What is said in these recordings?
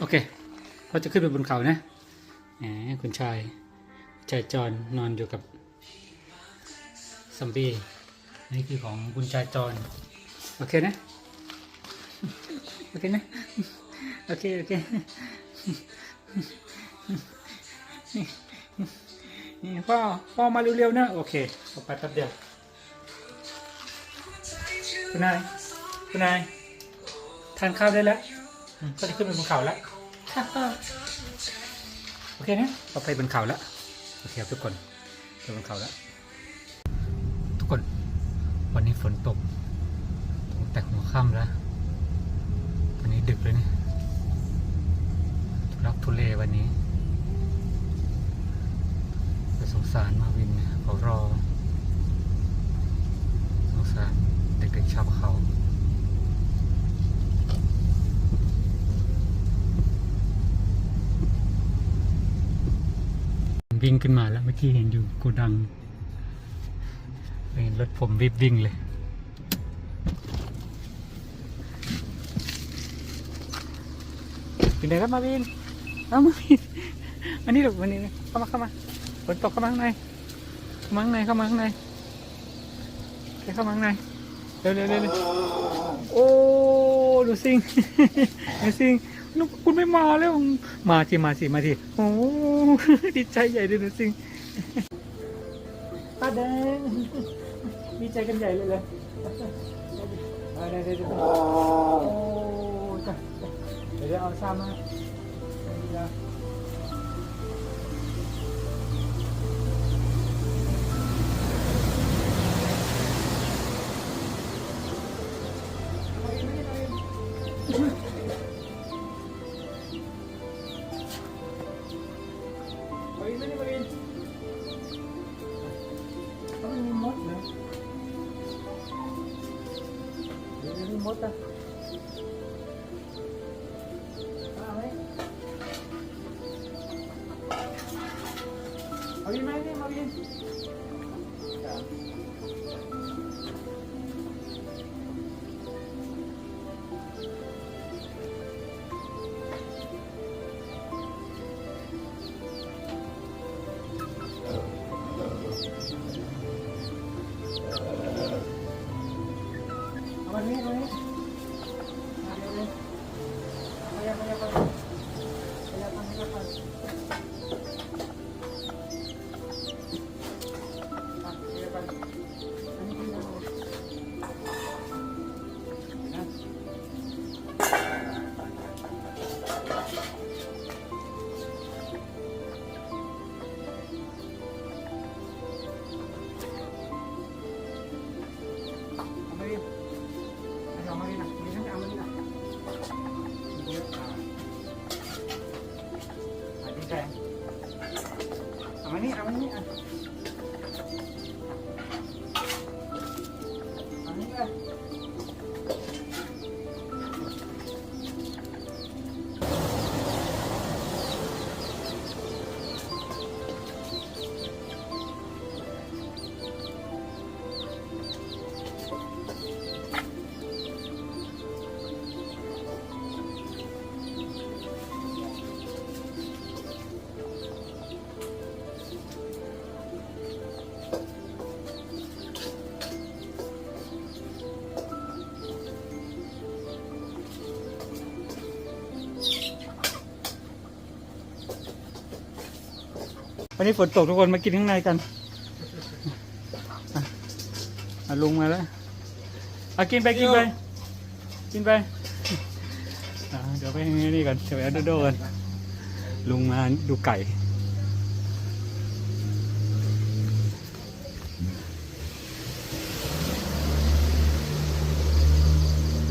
โอเคเราจะขึ้นไปบนเขานะแหมคุณชายชายจรนอนอยู่กับซัมบี้นี่คือของคุณชายจรโอเคนะโอเคนะโอเคโอเคนี่พ่อพ่อมาเร็วๆนะโอเคออกไปแป๊บเดียวคุณนายคุณนายทานข้าวได้แล้ว ก็จะขึ้นไปบนเขาแล้วโอเคนะเราไปบนเขาแล้วโอเคครับทุกคนไปบนเขาแล้วทุกคน วันนี้ฝนตกตั้งแต่หัวค่ำแล้ววันนี้ดึกเลยเนี่ยทุรักทุเลวันนี้แต่สงสารมาวินเนี่ยเขารอสงสารเด็กๆชาวเขา วิ่งขึ้นมาแล้วเมื่อกี้เห็นอยู่โกูดังเห็นรถผมวิบวิ่งเลยเป็นไงครับมาวินเอามาวินอันนี้หรอวันนี้เข้ามาเข้ามาฝนตกเข้ามาข้างในเข้ามาข้างในเข้ามาข้างในเข้ามาข้างในเร็วเร็วเร็วเร็วโอ้ดูสิงดูสิง นุกคุณไม่มาแล้ว มาสิมาสิมาสิโอ้ดีใจใหญ่เลยดูสิงป้าแดงดีใจกันใหญ่เลยเลยเอาได้ได้ได้โอ้จะเดี๋ยวเอาซ้ำมาเอาดีละเอา เอาอี วันนี้ฝนตกทุกคนมากินข้างในกันอะอะลุงมาแล้วเอากินไปกินไป กินไปอะเดี๋ยวไปนี่ก่อนเดี๋ยวไปเอาโดโดกันลุงมาดูไก่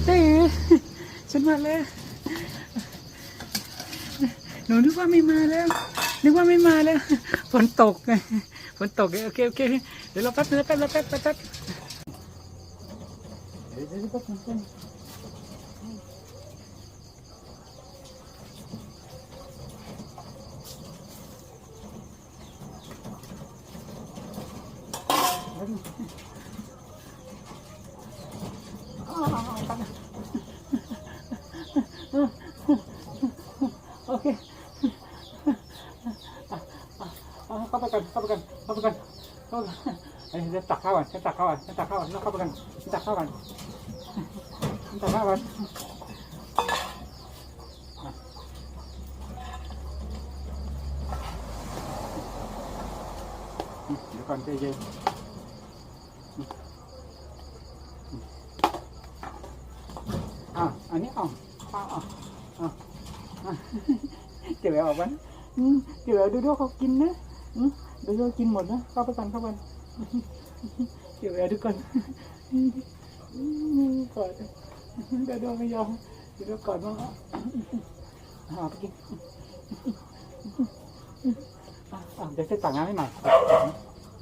เจ๊ฉันมาแล้ว หนูนึกว่าไม่มาแล้ว นึกว่าไม่มาแล้ว ฝนตกไงฝนตกไงโอเคโอเคเดี๋ยวเราแป๊บนึงแป๊บแป๊บแป๊บแป๊บแป๊บเดี๋ยวเดี๋ยวแป๊บนึงแป๊บนึงแป๊บนึงอ๋ออ๋ออ๋อแป๊บนึงาไปกันเข้าไปกันเข้าไปกันเอ้ยจะตักข้าวก่อนจะตักข้าวก่อนจะตักข้าวก่อนแล้วเข้าไปกันจะตักข้าวก่อนจะตักข้าวก่อนเดี๋ยวก่อนใจเย็นอะอันนี้เอาเอาเอาเอาเอเดี๋ยวเอาออกมันเดี๋ยวดูดูเขากินนะ เดี๋ยวกินหมดนะ เข้าไปกันเข้าไปกันเดี๋ยวดูก่อนอืมก่อนเดี๋ยวดูไม่ยอมเดี๋ยวกอดบ้างหาไปกินอะเดี๋ยวจะต่างน้ำให้ใหม่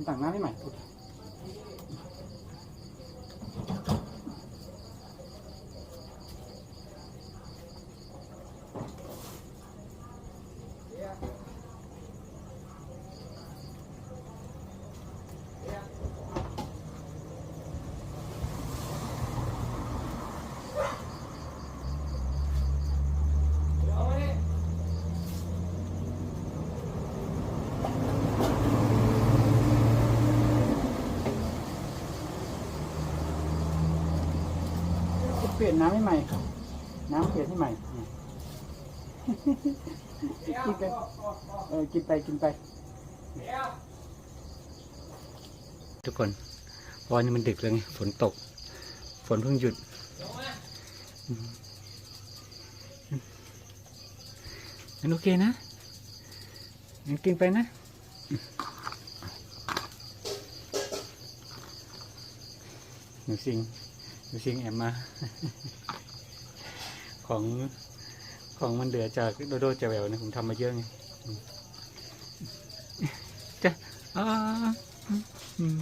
ต่างน้ำให้ใหม่โอเค ลี่ยนน้ำให้ใหม่ น้ำเปลี่ยนให้ใหม่กินไปเออกินไปกินไป ทุกคนวันนี้มันดึกแล้วไงฝนตก ฝนเพิ่งหยุด มันโอเคนะงั้นกินไปนะหนูสิง หนูสิงแอมมา ของของมันเหลือจากโดโดเจาแววนะผมทำมาเยอะไงอืมจ้ะอ่าอืม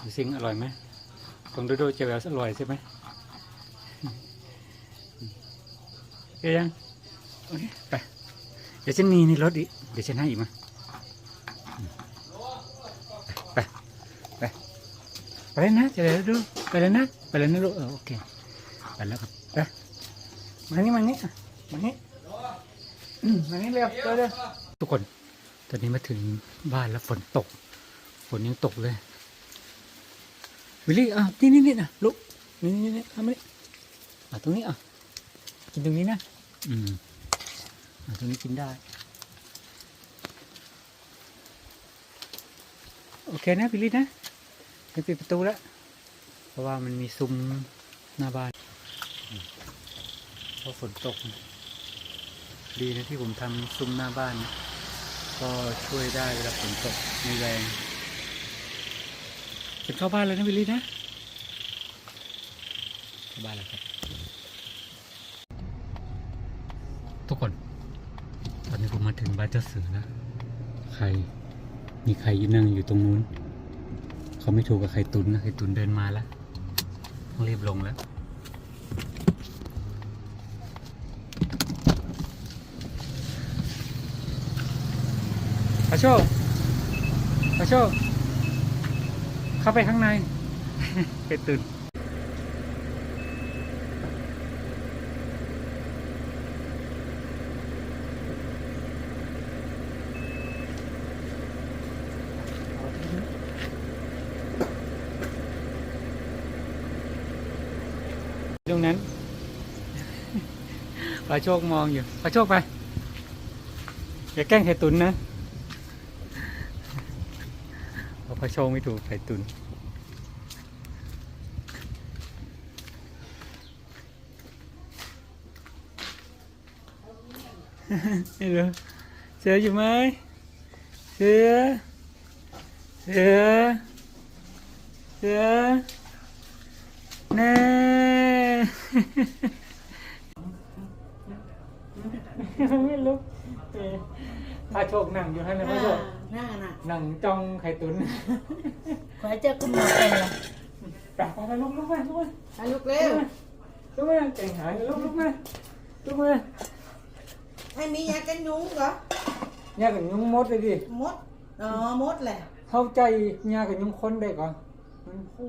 หนูสิงอร่อยไหมของโดโดเจาแววอร่อยใช่ไหม เอยังโอเคไป เดี๋ยวฉันมีในรถอีก เดี๋ยวฉันให้อีกมา ไป ไป ไปเลยนะจะได้ดูไปเลยนะ ไปเลยนะลูกโอเค ไปแล้วครับไปมานี่มานี่มานี่มานี่เร็วเร็วเร็วทุกคน ตอนนี้มาถึงบ้านแล้วฝนตก ฝนยังตกเลย วิลลี่ อะ นี่นี่นี่นะลูก นี่นี่นี่เอามอะตรงนี้อะ กินตรงนี้นะ อืมอะตรงนี้กินได้ โอเคนะพิลิตนะไปปิดประตูแล้ว เพราะว่ามันมีซุ้มหน้าบ้านอืมเพราะฝนตก ดีนะที่ผมทำซุ้มหน้าบ้านนะก็ช่วยได้เวลาฝนตกไม่แรงจะเข้าบ้านเลยนะพิลิตนะเข้าบ้านแล้วครับ ทุกคน ตอ นี้ผมมาถึงบ้านเจ้าเสือแล้วใคร มีใครยืนนั่งอยู่ตรงนู้น เขาไม่ถูกกับใครตุนนะใครตุนเดินมาแล้วต้องรีบลงแล้วพระโชคพระโชเข้าไปข้างใน ไปตุน ตรงนั้น พระ โชคมองอยู่พระโชคไปอย่าแกล้งไข่ตุนนะเพราะพระโชคไม่ถูกไข่ตุนไม่รู้เสืออยู่ไหมเสือเสือเสือแน่ ไม่ลุกเอ่อพาโชคนั่งอยู่ให้เลยพาโชคหน้าน่ะนั่งจ้องไข่ตุนขอเจ้าคุณหมอเป็นละไปไปไปลุกลุกมาลุกมาอะลุกเร็วลุกมาเก่งหายลุกลุกมาลุกมาให้มียากันยุงเหรอเนี่ยกับยุงมดเลยดิมดอ๋อมดแหละเข้าใจเนี่ยกับยุงคนได้ก่อนอมันโอ้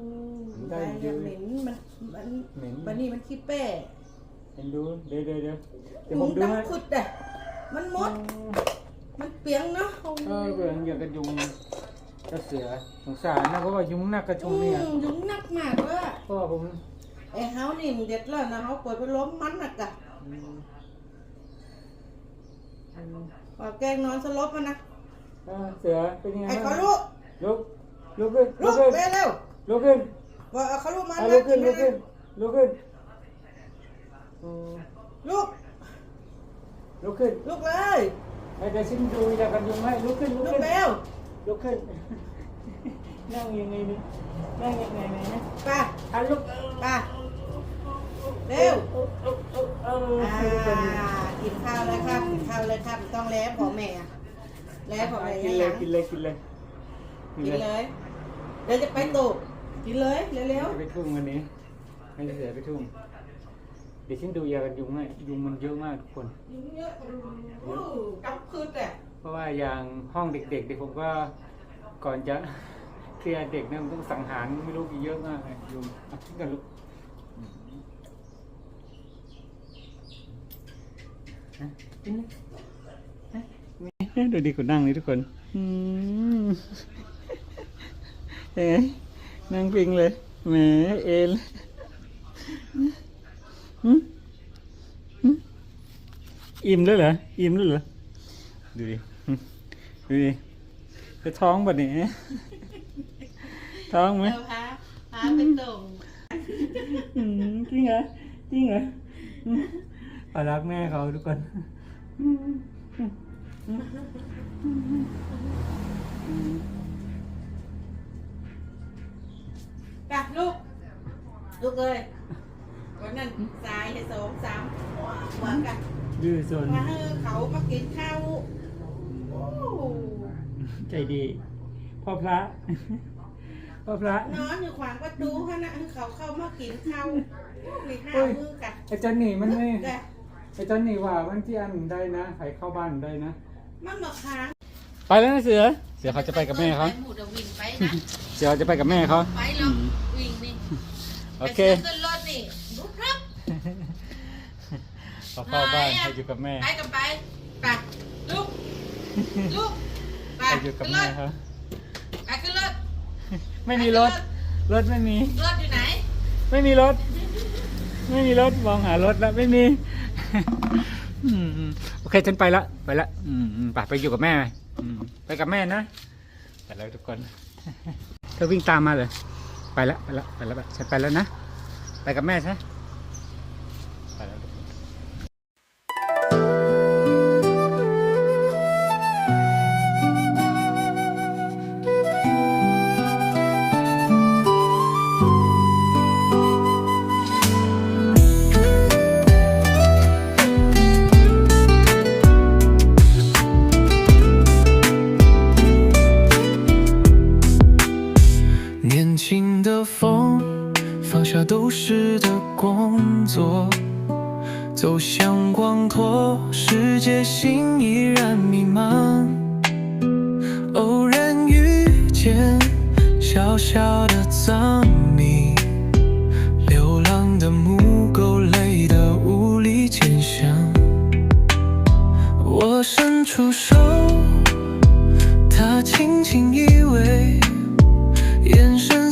ได้ได้เยอะ เหม็นมันมันเหม็น บันนี้มันขี้แป้ เห็นดูเดี๋ยวเดี๋ยวเดี๋ยวเดี๋ยวยุผมงดูดังให้ขุดอะมันมด มันเปียงเนาะโอ้เออเบื่ออยากกระยุงกระเสือสงสารนะเพราะว่ายุงหนักกระชุงเนี่ยอืมยุงหนักมากเลยอะเพราะว่าผมไอ้เฮานี่มันเด็ดแล้วนะเฮาเปิดพัดลมมันน่ะกะอืมอืมว่าแกงนอนสลบมันนะเออเสือเป็นยังไงไอ้บ้างเขาลูกลุกลุกขึ้นลูลุกกขึ้นเร็วลุกขึ้นๆว่าเอาเขาลูกมาอะลุกขึ้นลุกขึ้นลุกขึ้นอืม ลูกลุกขึ้นลูกเลยไอ้เดี๋ยวฉันดูอยากกันยุงให้ลุกขึ้นลุกลูกขึ้นเร็วลุกขึ้น นั่งยังไงนี่นั่งยังไงนี่นะไปอะลุกไปเร็วเออเออเออเอออ่าคือเป็นกินข้าวเลยครับกินข้าวเลยครับต้องแล้วพ่อแม่อะแล้วพ่อแม่กินยังเลยัยงกินเลยกินเลยกินเลยเดี๋ยวจะไปตกกินเลยเร็วจะไปทุ่งวันนี้ให้เสือไปทุ่งเดี๋ยวฉันดูยากันยุงให้ยุงมันเยอะมากทุกคนๆยุงเยอะโอ้กำพืชอะเพราะว่าอย่างห้องเด็กๆเด็กผมก็ก่อนจะเคลียร์เด็กเนี่ยมันต้องสังหารไม่รู้กี่เยอะมากเลยยุงอะขึ้นกันลูกฮะกินเลยฮะนี่ดูดีกว่านั่งเลยทุกคนอืมเอ๊ะนั่งพิงเลยแหมเอ็นหืมหืม อิ่มแล้วเหรอ อิ่มแล้วเหรอ ดูดิหึดูดิจะท้องแบบนี้ ท้องไหมเร็วพาพาไปตกอืมจริงเหรอ จริงเหรออืมขอรักแม่เขาทุกคนอืมอืมอืมอืมกะลูก ลูกเลยวั นนั้นสายให้สองสามหัวกันดื้อสนมาให้เขามากินข้าวโอ้ใจดีพ่อพระพ่อพระนอนอยู่ขวางประตูขณะให้เขาเข้ามากินข้าวมีข้าเฮ้วยมือกันไอ้จันนี่มันไม่แต่ไอ้จันนี่ว่ามันที่อันได้นะใครเข้าบ้านได้นะมันมาค้างไปแล้วนะเสือ เสือเขาจะไปกับแม่เขาไปหมูเดยววิ่งไปนะเสือจะไปกับแม่เขาไปหรอกวิ่งนี่โอเค ไปขึ้นรถนี่ลุกครับ ข อเข้าบ้านไปอยู่กับแม่ไปกับไปไปลุกลุกไปไปอยู่กับแม่ครับไปขึ้นรถไม่มีรถ รถไม่มี รถอยู่ไหน ไม่มีรถ ไม่มีรถมองหารถแล้วไม่มีอืมอืมโอเคฉันไปละไปละอืมอืมไปไปอยู่กับแม่อืมไปกับแม่นะไปแล้วทุกคนเธอวิ่งตามมาเลย ไปละไปละไปละไปฉันไปแล้วนะ ไปกับแม่ใช่ 放下都市的工作，走向广阔世界，心依然弥漫。偶然遇见小小的藏匿，流浪的母狗累得无力前行。我伸出手，它轻轻依偎。眼神